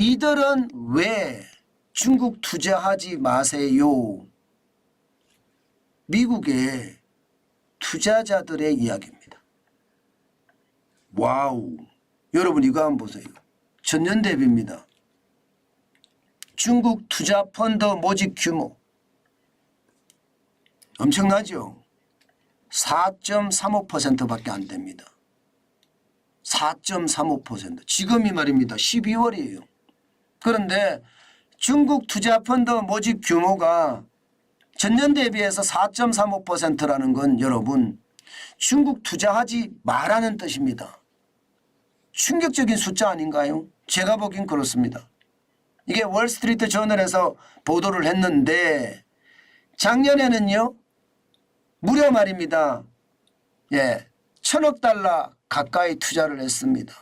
이들은 왜 중국 투자하지 마세요? 미국의 투자자들의 이야기입니다. 와우. 여러분 이거 한번 보세요. 전년 대비입니다. 중국 투자 펀드 모집 규모 엄청나죠? 4.35%밖에 안 됩니다. 4.35% 지금이 말입니다. 12월이에요. 그런데 중국 투자 펀드 모집 규모가 전년 대비해서 4.35%라는 건 여러분 중국 투자하지 말라는 뜻입니다. 충격적인 숫자 아닌가요? 제가 보긴 그렇습니다. 이게 월스트리트 저널에서 보도를 했는데 작년에는요 무려 말입니다. 예, 천억 달러 가까이 투자를 했습니다.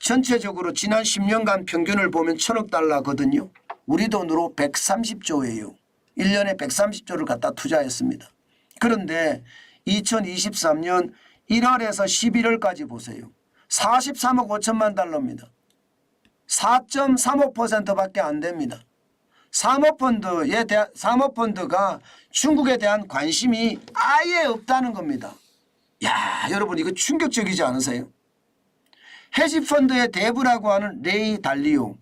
전체적으로 지난 10년간 평균을 보면 천억 달러거든요. 우리 돈으로 130조예요. 1년에 130조를 갖다 투자했습니다. 그런데 2023년 1월에서 11월까지 보세요. 43억 5천만 달러입니다. 4.35%밖에 안 됩니다. 사모펀드에 대한 사모펀드가 중국에 대한 관심이 아예 없다는 겁니다. 야, 여러분 이거 충격적이지 않으세요? 헤지펀드의 대부라고 하는 레이 달리오.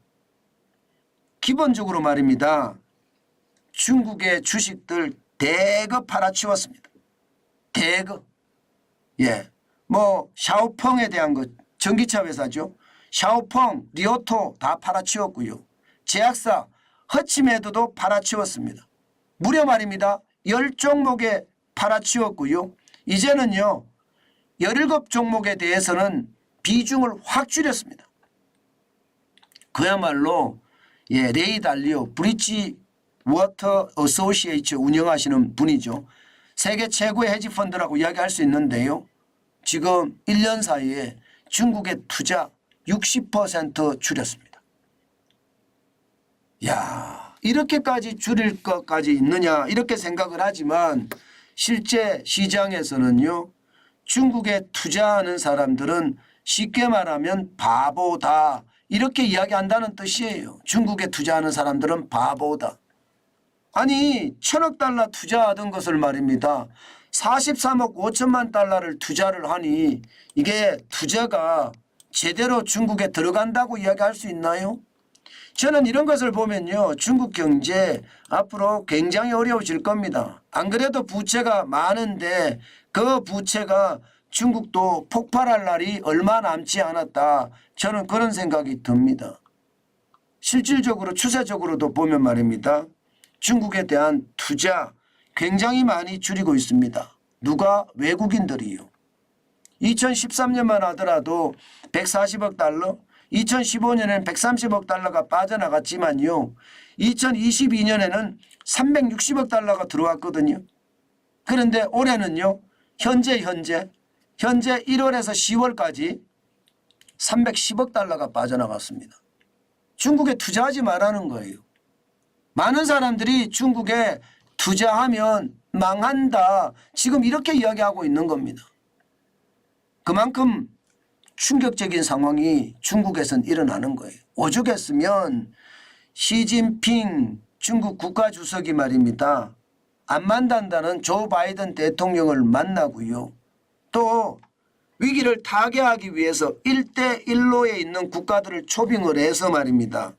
기본적으로 말입니다. 중국의 주식들 대거 팔아치웠습니다. 대거. 예. 뭐 샤오펑에 대한 것 전기차 회사죠. 샤오펑, 리오토 다 팔아치웠고요. 제약사 허치메드도 팔아치웠습니다. 무려 말입니다. 10종목에 팔아치웠고요. 이제는요. 17종목에 대해서는 비중을 확 줄였습니다. 그야말로 예, 레이 달리오 브리지 워터 어소시에이츠 운영하시는 분이죠. 세계 최고의 헤지 펀드라고 이야기할 수 있는데요. 지금 1년 사이에 중국의 투자 60% 줄였습니다. 야, 이렇게까지 줄일 것까지 있느냐 이렇게 생각을 하지만 실제 시장에서는요. 중국에 투자하는 사람들은 쉽게 말하면 바보다 이렇게 이야기한다는 뜻이에요. 중국에 투자하는 사람들은 바보다. 아니 천억 달러 투자하던 것을 말입니다. 43억 5천만 달러를 투자를 하니 이게 투자가 제대로 중국에 들어간다고 이야기할 수 있나요? 저는 이런 것을 보면요. 중국 경제 앞으로 굉장히 어려워질 겁니다. 안 그래도 부채가 많은데 그 부채가 중국도 폭발할 날이 얼마 남지 않았다. 저는 그런 생각이 듭니다. 실질적으로 추세적으로도 보면 말입니다. 중국에 대한 투자 굉장히 많이 줄이고 있습니다. 누가 외국인들이요. 2013년만 하더라도 140억 달러, 2015년에는 130억 달러가 빠져나갔지만요. 2022년에는 360억 달러가 들어왔거든요. 그런데 올해는요. 현재 현재 현재 1월에서 10월까지 310억 달러가 빠져나갔습니다. 중국에 투자하지 말라는 거예요. 많은 사람들이 중국에 투자하면 망한다. 지금 이렇게 이야기하고 있는 겁니다. 그만큼 충격적인 상황이 중국에선 일어나는 거예요. 오죽했으면 시진핑 중국 국가주석이 말입니다. 안 만난다는 조 바이든 대통령을 만나고요. 또 위기를 타개하기 위해서 1대1로에 있는 국가들을 초빙을 해서 말입니다.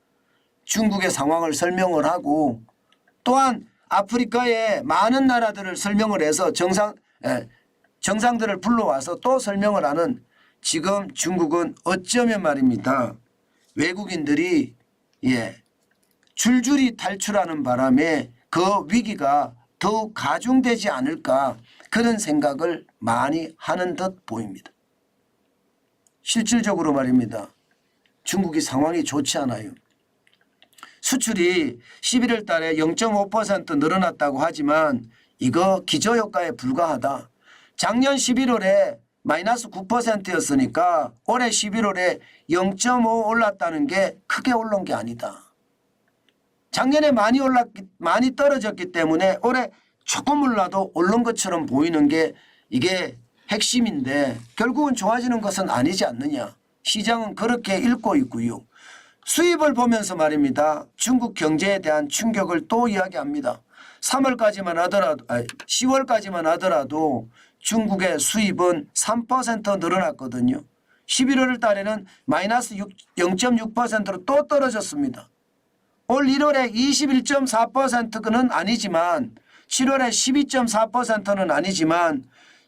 중국의 상황을 설명을 하고 또한 아프리카의 많은 나라들을 설명을 해서 정상 에, 정상들을 불러와서 또 설명을 하는 지금 중국은 어쩌면 말입니다. 외국인들이 예 줄줄이 탈출하는 바람에 그 위기가 더욱 가중되지 않을까 그런 생각을 많이 하는 듯 보입니다. 실질적으로 말입니다. 중국이 상황이 좋지 않아요. 수출이 11월 달에 0.5% 늘어났다고 하지만 이거 기저효과에 불과하다. 작년 11월에 마이너스 9%였으니까 올해 11월에 0.5 올랐다는 게 크게 올른 게 아니다. 작년에 많이 올랐기 많이 떨어졌기 때문에 올해 조금 올라도 오른 것처럼 보이는 게 이게 핵심인데 결국은 좋아지는 것은 아니지 않느냐. 시장은 그렇게 읽고 있고요. 수입을 보면서 말입니다. 중국 경제에 대한 충격을 또 이야기합니다. 3월까지만 하더라도 아니 10월까지만 하더라도 중국의 수입은 3% 늘어났거든요. 11월 달에는 마이너스 0.6%로 또 떨어졌습니다. 올 1월에 21.4%는 아니지만 7월에 12.4%는 아니지만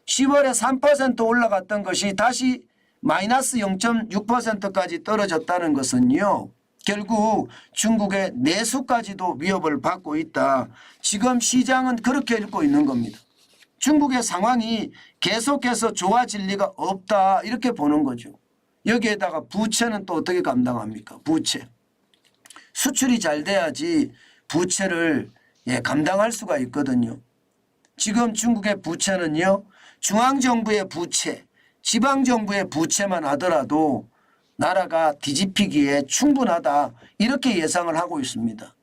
10월에 3% 올라갔던 것이 다시 마이너스 0.6%까지 떨어졌다는 것은요. 결국 중국의 내수까지도 위협을 받고 있다. 지금 시장은 그렇게 읽고 있는 겁니다. 중국의 상황이 계속해서 좋아질 리가 없다 이렇게 보는 거죠. 여기에다가 부채는 또 어떻게 감당합니까? 부채. 수출이 잘 돼야지 부채를 예, 감당할 수가 있거든요. 지금 중국의 부채는요. 중앙정부의 부채, 지방정부의 부채만 하더라도 나라가 뒤집히기에 충분하다 이렇게 예상을 하고 있습니다.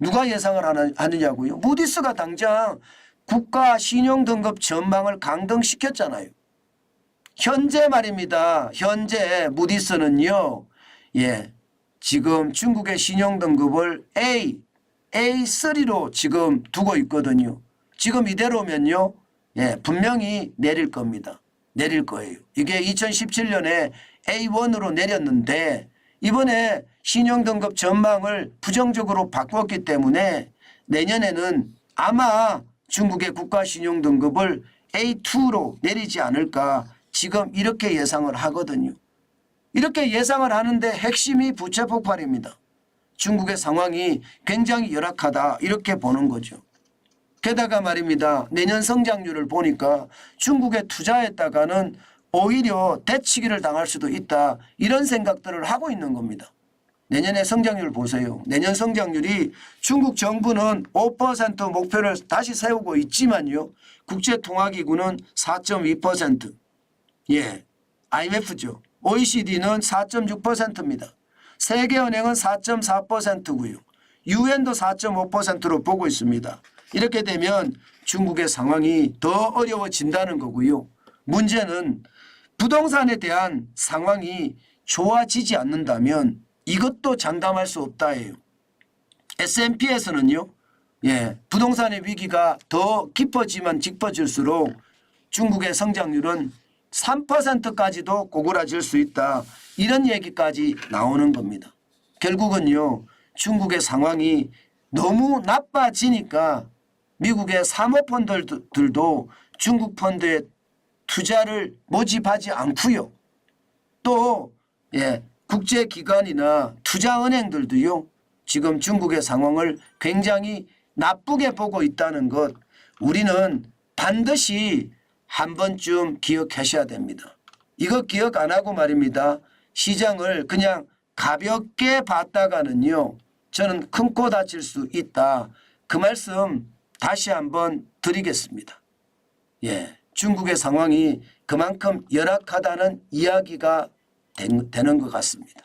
누가 예상을 하느- 하느냐고요? 무디스가 당장 국가 신용 등급 전망을 강등시켰잖아요. 현재 말입니다. 현재 무디스는요. 예. 지금 중국의 신용 등급을 A, A3로 지금 두고 있거든요. 지금 이대로면요. 예, 분명히 내릴 겁니다. 내릴 거예요. 이게 2017년에 A1으로 내렸는데 이번에 신용 등급 전망을 부정적으로 바꿨기 때문에 내년에는 아마 중국의 국가 신용 등급을 A2로 내리지 않을까 지금 이렇게 예상을 하거든요. 이렇게 예상을 하는데 핵심이 부채 폭발입니다. 중국의 상황이 굉장히 열악하다 이렇게 보는 거죠. 게다가 말입니다. 내년 성장률을 보니까 중국에 투자했다가는 오히려 대치기를 당할 수도 있다. 이런 생각들을 하고 있는 겁니다. 내년의 성장률 보세요. 내년 성장률이 중국 정부는 5% 목표를 다시 세우고 있지만요. 국제통화기구는 4.2%. 예. IMF죠. OECD는 4.6%입니다. 세계은행은 4.4%고요. 유엔도 4.5%로 보고 있습니다. 이렇게 되면 중국의 상황이 더 어려워진다는 거고요. 문제는 부동산에 대한 상황이 좋아지지 않는다면 이것도 장담할 수 없다예요. S&P에서는요. 예, 부동산의 위기가 더 깊어지면 깊어질수록 중국의 성장률은 3%까지도 고구라질 수 있다. 이런 얘기까지 나오는 겁니다. 결국은요. 중국의 상황이 너무 나빠지니까 미국의 사모펀드들도 중국 펀드에 투자를 모집하지 않고요. 또 예, 국제기관이나 투자은행들도요. 지금 중국의 상황을 굉장히 나쁘게 보고 있다는 것 우리는 반드시 한 번쯤 기억하셔야 됩니다. 이거 기억 안 하고 말입니다. 시장을 그냥 가볍게 봤다가는요. 저는 큰 코 다칠 수 있다. 그 말씀 다시 한번 드리겠습니다. 예. 중국의 상황이 그만큼 열악하다는 이야기가 된- 되는 것 같습니다.